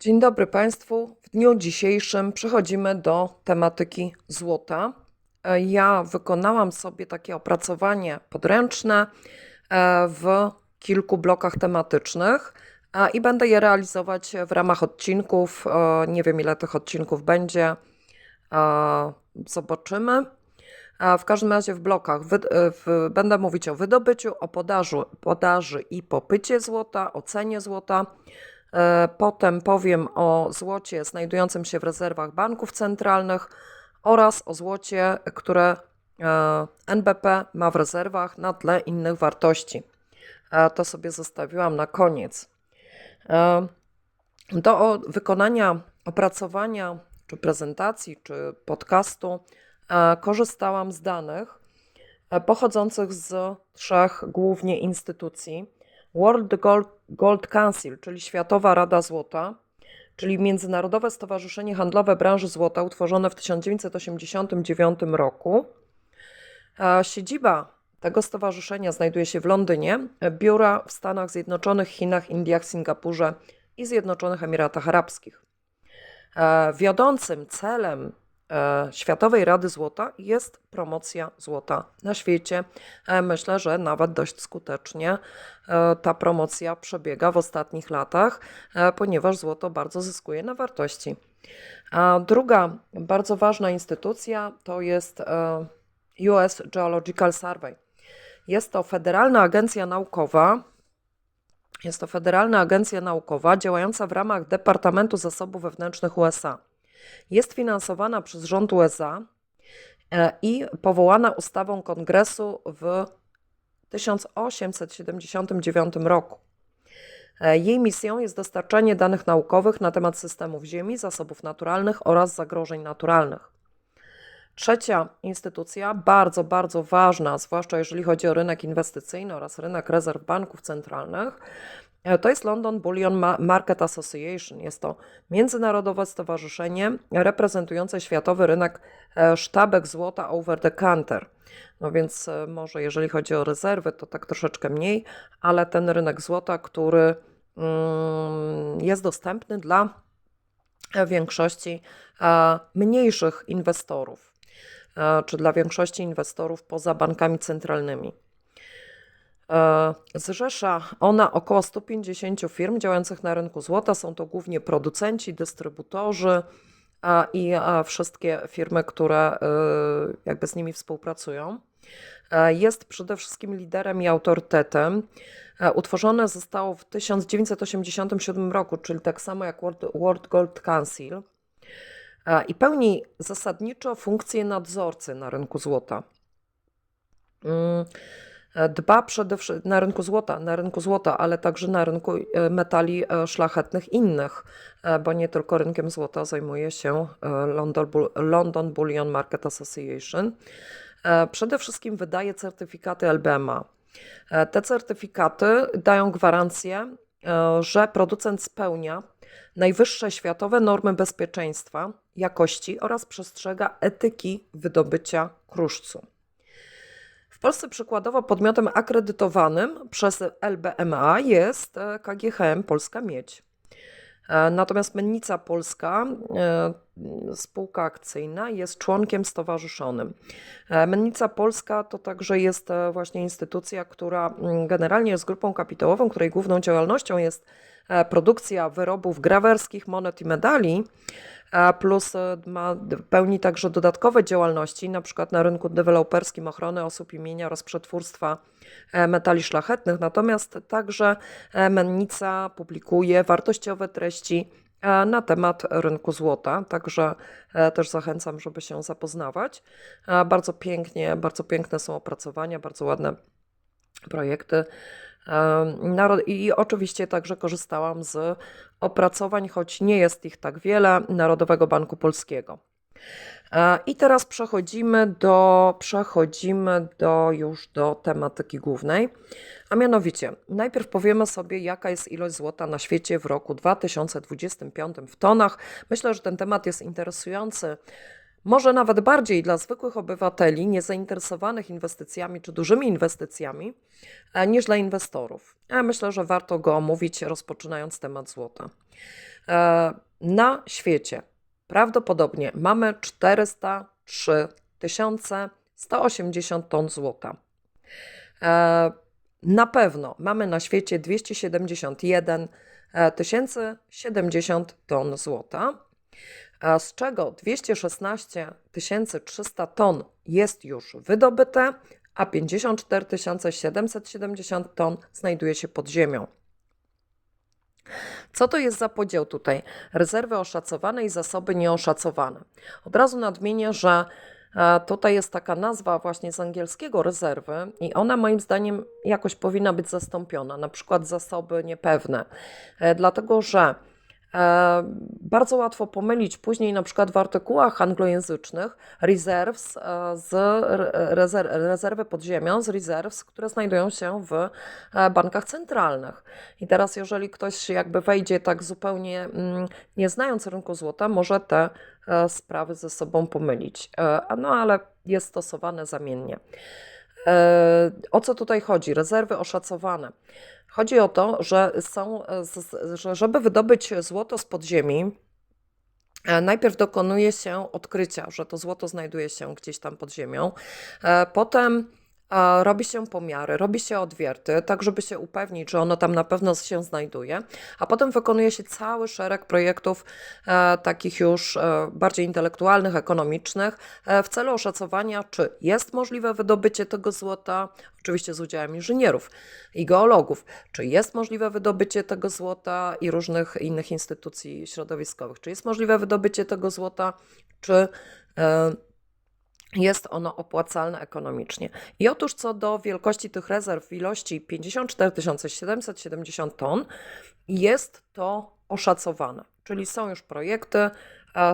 Dzień dobry Państwu. W dniu dzisiejszym przechodzimy do tematyki złota. E, Ja wykonałam sobie takie opracowanie podręczne e, w kilku blokach tematycznych i będę je realizować w ramach odcinków. E, Nie wiem, ile tych odcinków będzie. Zobaczymy. W każdym razie w blokach będę mówić o wydobyciu, o podażu, podaży i popycie złota, o cenie złota. E, Potem powiem o złocie znajdującym się w rezerwach banków centralnych oraz o złocie, które e, NBP ma w rezerwach na tle innych wartości. To sobie zostawiłam na koniec. E, Do wykonania opracowania, czy prezentacji, czy podcastu korzystałam z danych pochodzących z trzech głównie instytucji. World Gold, Gold Council, czyli Światowa Rada Złota, czyli Międzynarodowe Stowarzyszenie Handlowe Branży Złota, utworzone w 1989 roku. Siedziba tego stowarzyszenia znajduje się w Londynie, biura w Stanach Zjednoczonych, Chinach, Indiach, Singapurze i Zjednoczonych Emiratach Arabskich. E, Wiodącym celem Światowej Rady Złota jest promocja złota na świecie. E, Myślę, że nawet dość skutecznie e, ta promocja przebiega w ostatnich latach, e, ponieważ złoto bardzo zyskuje na wartości. A druga bardzo ważna instytucja to jest e, US Geological Survey. Jest to federalna agencja naukowa, jest to federalna agencja naukowa działająca w ramach Departamentu Zasobów Wewnętrznych USA. Jest finansowana przez rząd USA e, i powołana ustawą kongresu w 1879 roku. E, Jej misją jest dostarczanie danych naukowych na temat systemów Ziemi, zasobów naturalnych oraz zagrożeń naturalnych. Trzecia instytucja, bardzo, bardzo ważna, zwłaszcza jeżeli chodzi o rynek inwestycyjny oraz rynek rezerw banków centralnych, to jest London Bullion Ma- Market Association. Jest to międzynarodowe stowarzyszenie reprezentujące światowy rynek e, sztabek złota over the counter. No więc e, może jeżeli chodzi o rezerwy, to tak troszeczkę mniej, ale ten rynek złota, który mm, jest dostępny dla e, większości mniejszych inwestorów, czy dla większości inwestorów poza bankami centralnymi. E, Zrzesza ona około 150 firm działających na rynku złota. Są to głównie producenci, dystrybutorzy i wszystkie firmy, które e, jakby z nimi współpracują. E, Jest przede wszystkim liderem i autorytetem. Utworzone zostało w 1987 roku, czyli tak samo jak World, Gold Council i pełni zasadniczo funkcję nadzorcy na rynku złota. E, Dba przede wszystkim na rynku złota, na rynku złota, ale także na rynku e, metali e, szlachetnych innych, bo nie tylko rynkiem złota zajmuje się London, London Bullion Market Association. Przede wszystkim wydaje certyfikaty LBMA. Te certyfikaty dają gwarancję, że producent spełnia najwyższe światowe normy bezpieczeństwa, jakości oraz przestrzega etyki wydobycia kruszcu. W Polsce przykładowo podmiotem akredytowanym przez LBMA jest e, KGHM Polska Miedź. E, Natomiast Mennica Polska, e, spółka akcyjna, jest członkiem stowarzyszonym. Mennica Polska to także jest właśnie instytucja, która mm, generalnie jest grupą kapitałową, której główną działalnością jest produkcja wyrobów grawerskich, monet i medali, plus e, ma, pełni także dodatkowe działalności, na przykład na rynku deweloperskim ochrony osób imienia oraz przetwórstwa e, metali szlachetnych. Natomiast także e, Mennica publikuje wartościowe treści na temat rynku złota, także też zachęcam, żeby się zapoznawać. Bardzo pięknie, bardzo piękne są opracowania, bardzo ładne projekty. I oczywiście także korzystałam z opracowań, choć nie jest ich tak wiele, Narodowego Banku Polskiego. E, I teraz przechodzimy do, przechodzimy do już do tematyki głównej, a mianowicie najpierw powiemy sobie, jaka jest ilość złota na świecie w roku 2025 w tonach. Myślę, że ten temat jest interesujący może nawet bardziej dla zwykłych obywateli niezainteresowanych inwestycjami czy dużymi inwestycjami e, niż dla inwestorów. Ja myślę, że warto go omówić, rozpoczynając temat złota. E, Na świecie prawdopodobnie mamy 403 180 ton złota. E, Na pewno mamy na świecie 271 tysięcy 70 ton złota, a z czego 216 300 ton jest już wydobyte, a 54 770 ton znajduje się pod ziemią. Co to jest za podział tutaj? Rezerwy oszacowane i zasoby nieoszacowane. Od razu nadmienię, że e, tutaj jest taka nazwa właśnie z angielskiego rezerwy i ona moim zdaniem jakoś powinna być zastąpiona, na przykład zasoby niepewne, E, dlatego że Bardzo łatwo pomylić później na przykład w artykułach anglojęzycznych reserves e, z rezer rezerwy pod ziemią, z reserves, które znajdują się w e, bankach centralnych. I teraz jeżeli ktoś jakby wejdzie tak zupełnie mm, nie znając rynku złota, może te sprawy ze sobą pomylić. No ale jest stosowane zamiennie. O co tutaj chodzi? Rezerwy oszacowane. Chodzi o to, że są, że żeby wydobyć złoto z podziemi, e, najpierw dokonuje się odkrycia, że to złoto znajduje się gdzieś tam pod ziemią. E, potem robi się pomiary, robi się odwierty, tak żeby się upewnić, że ono tam na pewno się znajduje, a potem wykonuje się cały szereg projektów e, takich już e, bardziej intelektualnych, ekonomicznych e, w celu oszacowania, czy jest możliwe wydobycie tego złota, oczywiście z udziałem inżynierów i geologów, czy jest możliwe wydobycie tego złota i różnych innych instytucji środowiskowych, czy jest możliwe wydobycie tego złota, czy e, jest ono opłacalne ekonomicznie. I otóż co do wielkości tych rezerw w ilości 54 770 ton, jest to oszacowane. Czyli są już projekty,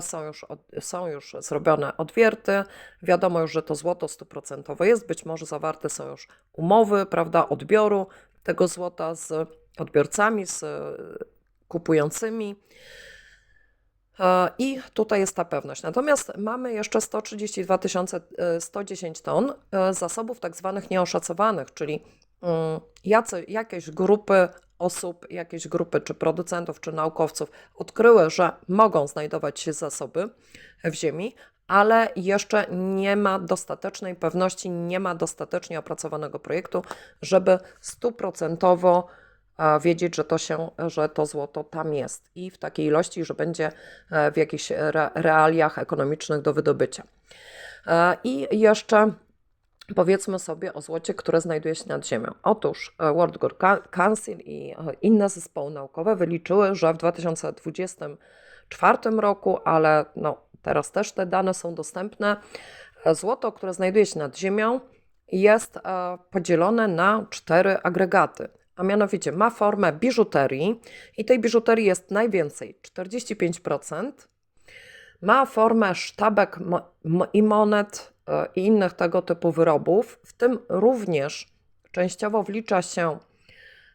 są już, są już zrobione odwierty, wiadomo już, że to złoto stuprocentowe jest, być może zawarte są już umowy, prawda, odbioru tego złota z odbiorcami, z kupującymi. E, I tutaj jest ta pewność. Natomiast mamy jeszcze 132 110 e, ton e, zasobów tak zwanych nieoszacowanych, czyli mm, jacy, jakieś grupy osób, jakieś grupy czy producentów, czy naukowców odkryły, że mogą znajdować się zasoby w ziemi, ale jeszcze nie ma dostatecznej pewności, nie ma dostatecznie opracowanego projektu, żeby stuprocentowo wiedzieć, że to, się, że to złoto tam jest i w takiej ilości, że będzie e, w jakichś realiach ekonomicznych do wydobycia. E, I jeszcze powiedzmy sobie o złocie, które znajduje się nad ziemią. Otóż e, World Gold Council i inne zespoły naukowe wyliczyły, że w 2024 roku, ale no, teraz też te dane są dostępne, złoto, które znajduje się nad ziemią, jest podzielone na cztery agregaty – a mianowicie ma formę biżuterii i tej biżuterii jest najwięcej 45%. Ma formę sztabek i monet e, i innych tego typu wyrobów, w tym również częściowo wlicza się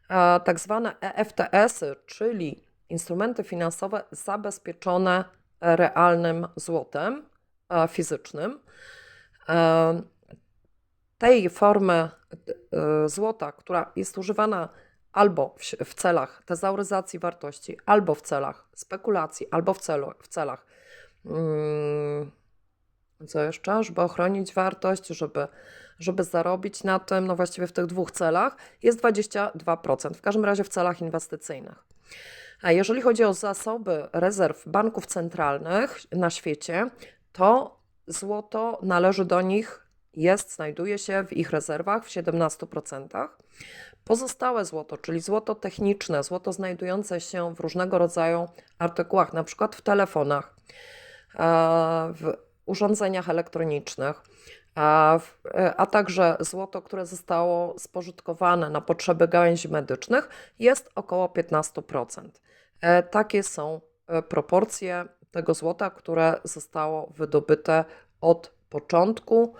e, tak zwane EFTS-y, czyli instrumenty finansowe zabezpieczone realnym złotem e, fizycznym. Tej formy złota, która jest używana albo w, celach tezauryzacji wartości, albo w celach spekulacji, albo w, celu, w celach hmm, co jeszcze, żeby ochronić wartość, żeby, żeby zarobić na tym, no właściwie w tych dwóch celach, jest 22%, w każdym razie w celach inwestycyjnych. A jeżeli chodzi o zasoby rezerw banków centralnych na świecie, to złoto należy do nich jest, znajduje się w ich rezerwach w 17%. Pozostałe złoto, czyli złoto techniczne, złoto znajdujące się w różnego rodzaju artykułach, na przykład w telefonach, e, w urządzeniach elektronicznych, a, a, także złoto, które zostało spożytkowane na potrzeby gałęzi medycznych, jest około 15%. E, takie są e, proporcje tego złota, które zostało wydobyte od początku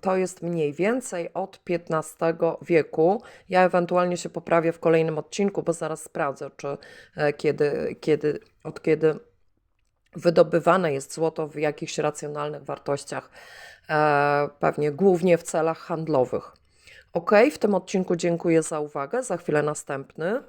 to jest mniej więcej od XV wieku. Ja ewentualnie się poprawię w kolejnym odcinku, bo zaraz sprawdzę, czy e, kiedy, kiedy, od kiedy wydobywane jest złoto w jakichś racjonalnych wartościach, e, pewnie głównie w celach handlowych. Ok, w tym odcinku dziękuję za uwagę. Za chwilę następny.